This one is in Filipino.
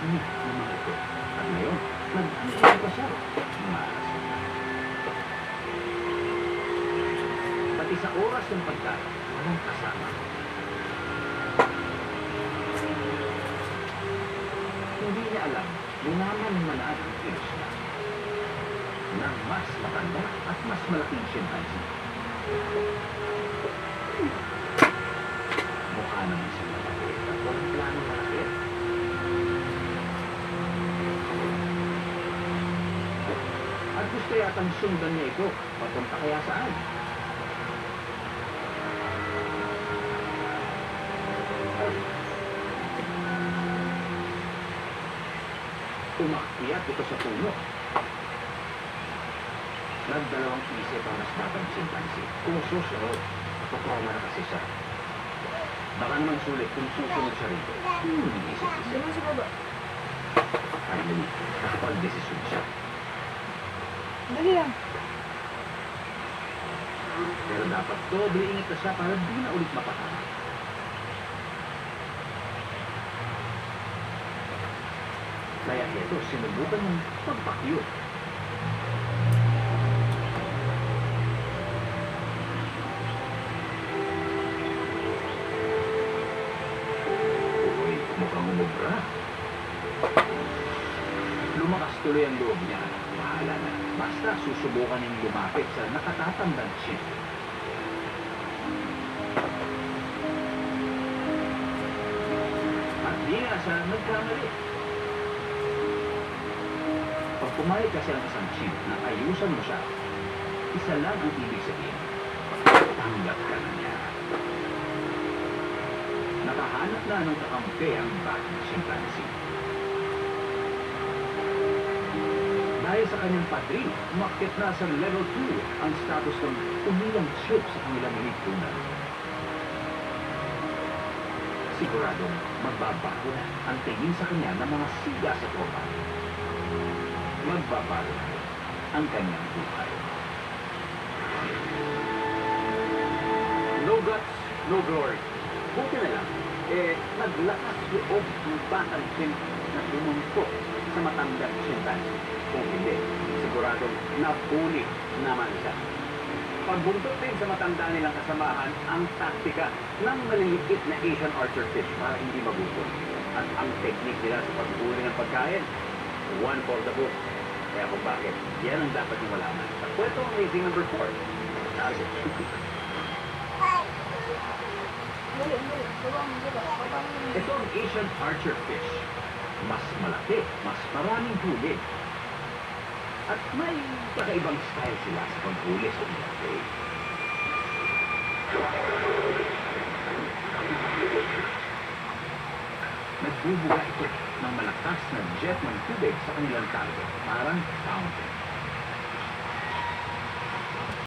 technique ng mga ito. At ngayon, nag-iiwan pa siya. Pati sa oras ng pagkain, walang kasama. Hindi niya alam, lunaman ng manaad ang niya. Ng mas matanda at mas malaking chimpanzee. Mukha naman siyang malaki at walang plano malaki. At gusto yatang sundan niya ito, papunta kaya saan? Umakyat ito sa puno. Nagdalawang isip ang mas batang chimpanzee. Kung susunod, paproma na kasi siya. Baka naman sulit kung susunod siya rito. Hmm, isip-isip. Finally, nakapag-desisyon siya. Dali lang. Pero dapat doble ingat na siya para di na ulit mapatama. Kaya ito, sinubukan ng pagpakyo. Uy, mukhang umubra. Lumakas tuloy ang loob niya. Bahala na. Basta susubukan niyang lumapit sa nakatatandang chip. At di siya nagkamali. Pag pumayag kasi ang isang chip na ayusan mo siya, isa lang ang ibig sabihin. Tanggap ka na niya. Nakahanap na ng kakampi ang bagong chimpanzee. Dahil sa kanyang padrin, umakyat na sa level 2 ang status ng umilang chip sa kanilang lipunan. Siguradong magbabago na ang tingin sa kanya ng mga siga sa tropa. Magbabago na ang kanyang buhay. No guts, no glory. Buti na lang, eh, naglakas loob ng batang Jim na lumuntok sa matandang chimpanzee. Kung hindi, siguradong nabuli naman siya. Pagbuntot din sa matanda nilang kasamahan ang taktika ng maliliit na Asian archer fish para hindi magutom. At ang technique nila sa pagbuli ng pagkain, one for the book. Kaya kung bakit, yan ang dapat yung malaman. Sa kwento amazing number 4. Sabi. Dali, dali. Baba mo, baba. Baba mo. Ito ang Asian archer fish. Mas malaki, mas maraming huli. At may kakaibang style sila sa paghuli sa buffet. Nagbubuga ito ng malakas na jet ng tubig sa kanilang target, parang fountain.